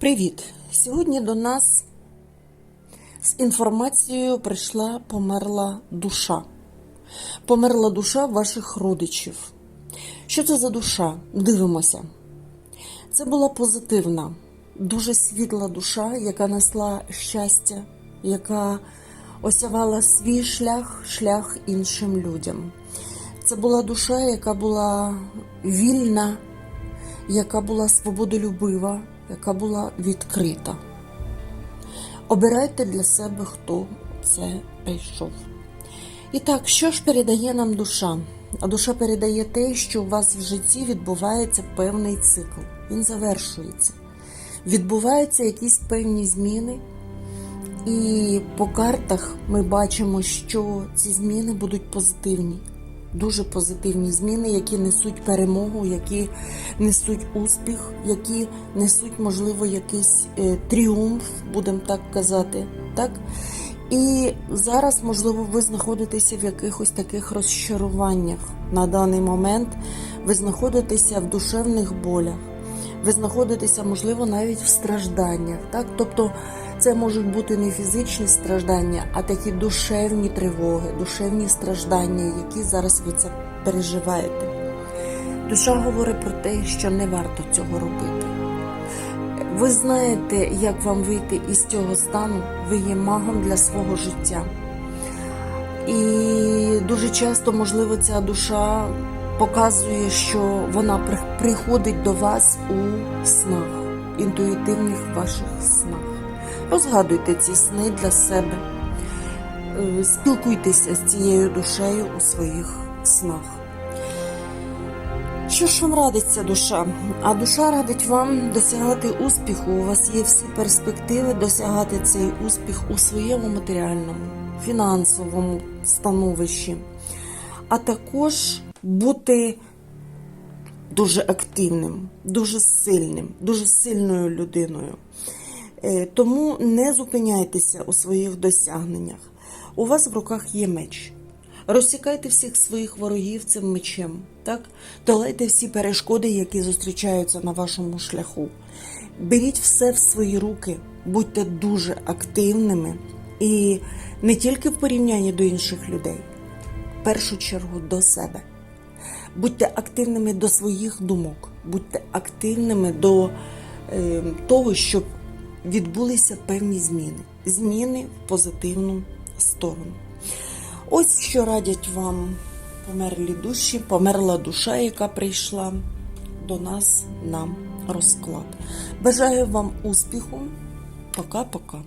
Привіт! Сьогодні до нас з інформацією прийшла померла душа. Померла душа ваших родичів. Що це за душа? Дивимося. Це була позитивна, дуже світла душа, яка несла щастя, яка осявала свій шлях, шлях іншим людям. Це була душа, яка була вільна, яка була свободолюбива, яка була відкрита. Обирайте для себе, хто це прийшов. І так, що ж передає нам душа? А душа передає те, що у вас в житті відбувається певний цикл. Він завершується. Відбуваються якісь певні зміни, і по картах ми бачимо, що ці зміни будуть позитивні. Дуже позитивні зміни, які несуть перемогу, які несуть успіх, які несуть, можливо, якийсь е, тріумф, будемо так казати. Так? І зараз, можливо, ви знаходитеся в якихось таких розчаруваннях на даний момент. Ви знаходитеся в душевних болях, ви знаходитеся, можливо, навіть в стражданнях. Так? Тобто це можуть бути не фізичні страждання, а такі душевні тривоги, душевні страждання, які зараз ви це переживаєте. Душа говорить про те, що не варто цього робити. Ви знаєте, як вам вийти із цього стану, ви є магом для свого життя. І дуже часто, можливо, ця душа показує, що вона при- приходить до вас у снах, інтуїтивних ваших снах. Розгадуйте ці сни для себе, Е, спілкуйтеся з цією душею у своїх снах. Що ж вам радить ця душа? А душа радить вам досягати успіху. У вас є всі перспективи досягати цей успіх у своєму матеріальному, фінансовому становищі, а також бути дуже активним, дуже сильним, дуже сильною людиною. Е, Тому не зупиняйтеся у своїх досягненнях. У вас в руках є меч. Розсікайте всіх своїх ворогів цим мечем, так? Долайте всі перешкоди, які зустрічаються на вашому шляху. Беріть все в свої руки, будьте дуже активними і не тільки в порівнянні до інших людей, в першу чергу до себе. Будьте активними до своїх думок, будьте активними до е, того, щоб відбулися певні зміни. Зміни в позитивну сторону. Ось що радять вам померлі душі, померла душа, яка прийшла до нас на розклад. Бажаю вам успіху. Пока-пока.